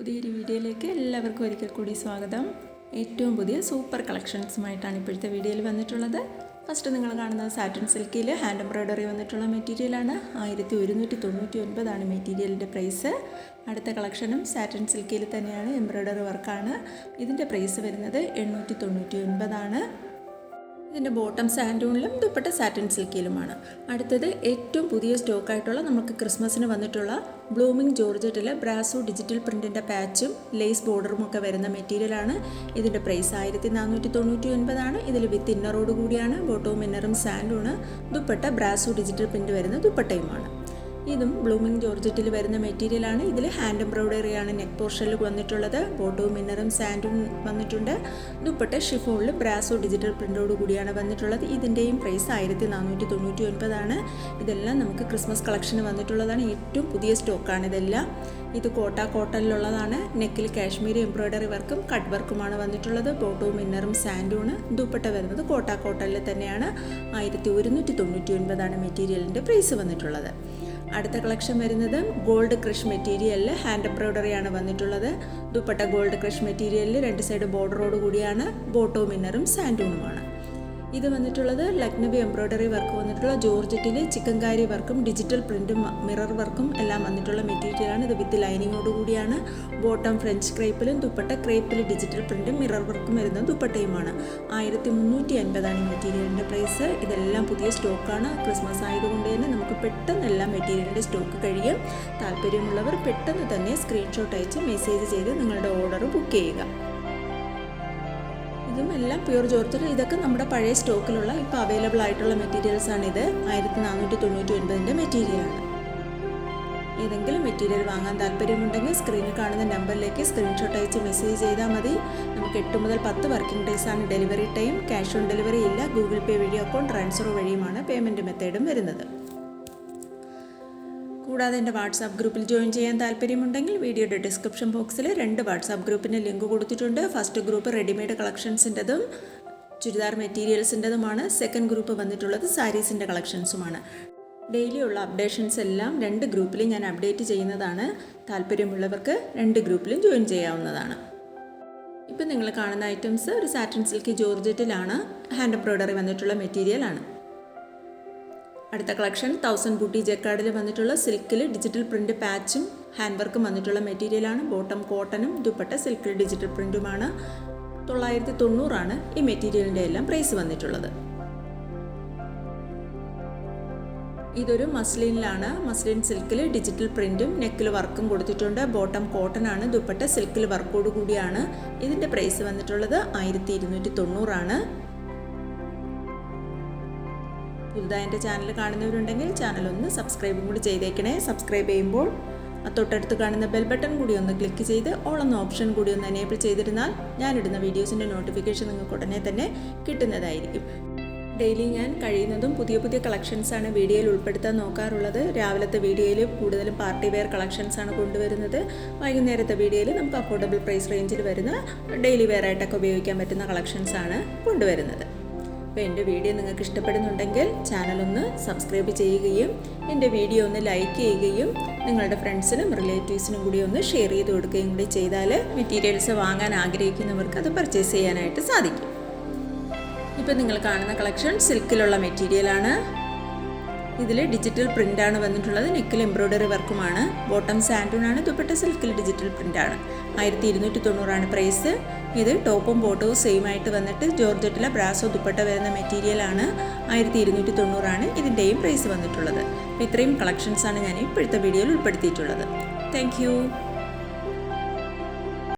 പുതിയൊരു വീഡിയോയിലേക്ക് എല്ലാവർക്കും ഒരിക്കൽ കൂടി സ്വാഗതം. ഏറ്റവും പുതിയ സൂപ്പർ കളക്ഷൻസുമായിട്ടാണ് ഇപ്പോഴത്തെ വീഡിയോയിൽ വന്നിട്ടുള്ളത്. ഫസ്റ്റ് നിങ്ങൾ കാണുന്നത് സാറ്റൻ സിൽക്കിൽ ഹാൻഡ് എംബ്രോയ്ഡറി വന്നിട്ടുള്ള മെറ്റീരിയലാണ് ആയിരത്തി ഒരുന്നൂറ്റി തൊണ്ണൂറ്റി ഒൻപതാണ് മെറ്റീരിയലിന്റെ പ്രൈസ് അടുത്ത കളക്ഷനും സാറ്റൻ സിൽക്കിൽ തന്നെയാണ് എംബ്രോയ്ഡറി വർക്കാണ് ഇതിന്റെ പ്രൈസ് വരുന്നത് എണ്ണൂറ്റി തൊണ്ണൂറ്റി ഒൻപതാണ് ഇതിന്റെ ബോട്ടം സാൻഡൂണിലും ദുപ്പട്ട സാറ്റിൻ സിൽക്കിലുമാണ്. അടുത്തത് ഏറ്റവും പുതിയ സ്റ്റോക്കായിട്ടുള്ള നമുക്ക് ക്രിസ്മസിന് വന്നിട്ടുള്ള ബ്ലൂമിംഗ് ജോർജറ്റിലെ ബ്രാസോ ഡിജിറ്റൽ പ്രിന്റിന്റെ പാച്ചും ലേസ് ബോർഡറും ഒക്കെ വരുന്ന മെറ്റീരിയലാണ്. ഇതിന്റെ പ്രൈസ് ആയിരത്തി നാനൂറ്റി തൊണ്ണൂറ്റി ഒൻപതാണ് ഇതിൽ വിത്ത് ഇന്നറോട് കൂടിയാണ് ബോട്ടവും ഇന്നറും സാൻഡൂണ് ദുപ്പട്ട ബ്രാസോ ഡിജിറ്റൽ പ്രിന്റ് വരുന്ന ദുപ്പട്ടയുമാണ്. ഇതും ബ്ലൂമിംഗ് ജോർജറ്റിൽ വരുന്ന മെറ്റീരിയലാണ് ഇതിൽ ഹാൻഡ് എംബ്രോയ്ഡറി ആണ്. നെക്ക് പോർഷനിൽ വന്നിട്ടുള്ളത്. ബോട്ടവും മിന്നറും സാൻഡും വന്നിട്ടുണ്ട്. ദുപ്പട്ട ഷിഫോണിൽ ബ്രാസോ ഡിജിറ്റൽ പ്രിന്റോട് കൂടിയാണ് വന്നിട്ടുള്ളത്. ഇതിന്റെയും പ്രൈസ് ആയിരത്തി നാനൂറ്റി തൊണ്ണൂറ്റി ഒൻപതാണ് ഇതെല്ലാം നമുക്ക് ക്രിസ്മസ് കളക്ഷന് വന്നിട്ടുള്ളതാണ്. ഏറ്റവും പുതിയ സ്റ്റോക്കാണ് ഇതെല്ലാം. ഇത് കോട്ട കോട്ടനിലുള്ളതാണ് നെക്കിൽ കാശ്മീരി എംബ്രോയ്ഡറി വർക്കും കട്ട് വർക്കുമാണ് വന്നിട്ടുള്ളത്. ബോട്ടവും മിന്നറും സാൻഡൂണ് ദുപ്പട്ട വരുന്നത് കോട്ട കോട്ടനിൽ തന്നെയാണ്. ആയിരത്തി ഒരുന്നൂറ്റി തൊണ്ണൂറ്റി ഒൻപതാണ് മെറ്റീരിയലിന്റെ പ്രൈസ് വന്നിട്ടുള്ളത്. അടുത്ത കളക്ഷൻ വരുന്നത് ഗോൾഡ് ക്രഷ് മെറ്റീരിയലിൽ ഹാൻഡ് എംബ്രോയ്ഡറിയാണ് വന്നിട്ടുള്ളത്. ദുപ്പട്ട ഗോൾഡ് ക്രഷ് മെറ്റീരിയലിൽ രണ്ട് സൈഡ് ബോർഡറോട് കൂടിയാണ് ബോട്ടോ മിന്നറും സാൻഡൂണുമാണ് ഇത് വന്നിട്ടുള്ളത് ലക്നബി എംബ്രോയ്ഡറി വർക്ക് വന്നിട്ടുള്ള ജോർജറ്റിൽ ചിക്കൻകാരി വർക്കും ഡിജിറ്റൽ പ്രിന്റും മിറർ വർക്കും എല്ലാം വന്നിട്ടുള്ള മെറ്റീരിയലാണ് ഇത് വിത്ത് ലൈനിങ്ങോട് കൂടിയാണ്. ബോട്ടം ഫ്രഞ്ച് ക്രേപ്പിലും ദുപ്പട്ട ക്രേപ്പിൽ ഡിജിറ്റൽ പ്രിന്റും മിറർ വർക്കും വരുന്ന ദുപ്പട്ടയുമാണ്. ആയിരത്തി മുന്നൂറ്റി അൻപതാണ് ഈ മെറ്റീരിയലിന്റെ പ്രൈസ് ഇതെല്ലാം പുതിയ സ്റ്റോക്കാണ് ക്രിസ്മസ് ആയതുകൊണ്ട് തന്നെ നമുക്ക് പെട്ടെന്ന് എല്ലാം മെറ്റീരിയലിന്റെ സ്റ്റോക്ക് കഴിയും. താല്പര്യമുള്ളവർ പെട്ടെന്ന് തന്നെ സ്ക്രീൻഷോട്ട് അയച്ച് മെസ്സേജ് ചെയ്ത് നിങ്ങളുടെ ഓർഡർ ബുക്ക് ചെയ്യുക. ഇതും എല്ലാം പ്യൂർ ജോർജറ്റ് ഇതൊക്കെ നമ്മുടെ പഴയ സ്റ്റോക്കിലുള്ള ഇപ്പോൾ അവൈലബിൾ ആയിട്ടുള്ള മെറ്റീരിയൽസ് ആണ് ഇത് ആയിരത്തി നാനൂറ്റി തൊണ്ണൂറ്റി ഒൻപതിന്റെ മെറ്റീരിയലാണ് ഏതെങ്കിലും മെറ്റീരിയൽ വാങ്ങാൻ താല്പര്യമുണ്ടെങ്കിൽ സ്ക്രീനിൽ കാണുന്ന നമ്പറിലേക്ക് സ്ക്രീൻഷോട്ട് അയച്ച് മെസ്സേജ് ചെയ്താൽ മതി. നമുക്ക് എട്ട് മുതൽ പത്ത് വർക്കിംഗ് ഡേയ്സ് ആണ് delivery time cash on delivery ഇല്ല. ഗൂഗിൾ പേ വഴി അക്കൗണ്ട് ട്രാൻസ്ഫർ വഴിയുമാണ് പേയ്മെന്റ് മെത്തേഡും വരുന്നത്. കൂടാതെ എന്റെ വാട്സാപ്പ് ഗ്രൂപ്പിൽ ജോയിൻ ചെയ്യാൻ താല്പര്യമുണ്ടെങ്കിൽ വീഡിയോയുടെ ഡിസ്ക്രിപ്ഷൻ ബോക്സിൽ രണ്ട് വാട്സാപ്പ് ഗ്രൂപ്പിന് ലിങ്ക് കൊടുത്തിട്ടുണ്ട്. ഫസ്റ്റ് ഗ്രൂപ്പ് റെഡിമെയ്ഡ് കളക്ഷൻസിന്റെതും ചുരിദാർ മെറ്റീരിയൽസിന്റെതുമാണ്. സെക്കൻഡ് ഗ്രൂപ്പ് വന്നിട്ടുള്ളത് സാരീസിന്റെ കളക്ഷൻസുമാണ്. ഡെയിലി ഉള്ള അപ്ഡേഷൻസ് എല്ലാം രണ്ട് ഗ്രൂപ്പിലും ഞാൻ അപ്ഡേറ്റ് ചെയ്യുന്നതാണ്. താല്പര്യമുള്ളവർക്ക് രണ്ട് ഗ്രൂപ്പിലും ജോയിൻ ചെയ്യാവുന്നതാണ്. ഇപ്പം നിങ്ങൾ കാണുന്ന ഐറ്റംസ് ഒരു സാറ്റൻ സിൽക്ക് ജോർജറ്റിലാണ്. ഹാൻഡ് എംബ്രോയ്ഡറി വന്നിട്ടുള്ള മെറ്റീരിയലാണ്. അടുത്ത കളക്ഷൻ തൗസൻഡ് ബൂട്ടി ജെക്കാർഡിൽ വന്നിട്ടുള്ള സിൽക്കിൽ ഡിജിറ്റൽ പ്രിന്റ് പാച്ചും ഹാൻഡ് വർക്കും വന്നിട്ടുള്ള മെറ്റീരിയലാണ്. ബോട്ടം കോട്ടനും ദുപ്പട്ട സിൽക്കിൽ ഡിജിറ്റൽ പ്രിന്റുമാണ് തൊള്ളായിരത്തി തൊണ്ണൂറാണ് ഈ മെറ്റീരിയലിന്റെ എല്ലാം പ്രൈസ് വന്നിട്ടുള്ളത്. ഇതൊരു മസ്ലിനിലാണ്. മസ്ലിൻ സിൽക്കിൽ ഡിജിറ്റൽ പ്രിന്റും നെക്കിൽ വർക്കും കൊടുത്തിട്ടുണ്ട്. ബോട്ടം കോട്ടൺ ആണ് ദുപ്പട്ട സിൽക്കിൽ വർക്കോട് കൂടിയാണ്. ഇതിന്റെ പ്രൈസ് വന്നിട്ടുള്ളത് ആയിരത്തി ഇരുന്നൂറ്റി തൊണ്ണൂറാണ്. പുതുതായി എന്റെ ചാനൽ കാണുന്നവരുണ്ടെങ്കിൽ ചാനൽ ഒന്ന് സബ്സ്ക്രൈബും കൂടി ചെയ്തേക്കണേ. സബ്സ്ക്രൈബ് ചെയ്യുമ്പോൾ തൊട്ടടുത്ത് കാണുന്ന ബെൽ ബട്ടൺ കൂടി ഒന്ന് ക്ലിക്ക് ചെയ്ത് ഓൾ എന്ന ഓപ്ഷൻ കൂടി ഒന്ന് എനേബിൾ ചെയ്തിരുന്നാൽ ഞാനിടുന്ന വീഡിയോസിന്റെ നോട്ടിഫിക്കേഷൻ നിങ്ങൾക്ക് ഉടനെ തന്നെ കിട്ടുന്നതായിരിക്കും. ഡെയിലി ഞാൻ കഴിയുന്നതും പുതിയ പുതിയ കളക്ഷൻസാണ് വീഡിയോയിൽ ഉൾപ്പെടുത്താൻ നോക്കാറുള്ളത്. രാവിലത്തെ വീഡിയോയിൽ കൂടുതലും പാർട്ടി വെയർ കളക്ഷൻസാണ് കൊണ്ടുവരുന്നത്. വൈകുന്നേരത്തെ വീഡിയോയിൽ നമുക്ക് അഫോർഡബിൾ പ്രൈസ് റേഞ്ചിൽ വരുന്ന ഡെയിലി വെയർ ആയിട്ടൊക്കെ ഉപയോഗിക്കാൻ പറ്റുന്ന കളക്ഷൻസാണ് കൊണ്ടുവരുന്നത്. അപ്പോൾ എന്റെ വീഡിയോ നിങ്ങൾക്ക് ഇഷ്ടപ്പെടുന്നുണ്ടെങ്കിൽ ചാനൽ ഒന്ന് സബ്സ്ക്രൈബ് ചെയ്യുകയും എന്റെ വീഡിയോ ഒന്ന് ലൈക്ക് ചെയ്യുകയും നിങ്ങളുടെ ഫ്രണ്ട്സിനും റിലേറ്റീവ്സിനും കൂടി ഒന്ന് ഷെയർ ചെയ്ത് കൊടുക്കുകയും കൂടി ചെയ്താൽ മെറ്റീരിയൽസ് വാങ്ങാൻ ആഗ്രഹിക്കുന്നവർക്ക് അത് പർച്ചേസ് ചെയ്യാനായിട്ട് സാധിക്കും. ഇപ്പം നിങ്ങൾ കാണുന്ന കളക്ഷൻ സിൽക്കിലുള്ള മെറ്റീരിയലാണ്. ഇതിൽ ഡിജിറ്റൽ പ്രിന്റാണ് വന്നിട്ടുള്ളത്. നെക്കിൽ എംബ്രോയ്ഡറി വർക്കുമാണ്. ബോട്ടം സാൻഡൂണാണ് ദുപ്പട്ട സിൽക്കിൽ ഡിജിറ്റൽ പ്രിന്റാണ്. ആയിരത്തി ഇരുന്നൂറ്റി തൊണ്ണൂറാണ് പ്രൈസ്. ഇത് ടോപ്പും ബോട്ടവും സെയിം ആയിട്ട് വന്നിട്ട് ജോർജറ്റിലെ ബ്രാസോ ദുപ്പട്ട വരുന്ന മെറ്റീരിയലാണ് ആയിരത്തി ഇരുന്നൂറ്റി തൊണ്ണൂറാണ് ഇതിന്റെയും പ്രൈസ് വന്നിട്ടുള്ളത്. ഇത്രയും കളക്ഷൻസാണ് ഞാൻ ഇപ്പോഴത്തെ വീഡിയോയിൽ ഉൾപ്പെടുത്തിയിട്ടുള്ളത്. താങ്ക്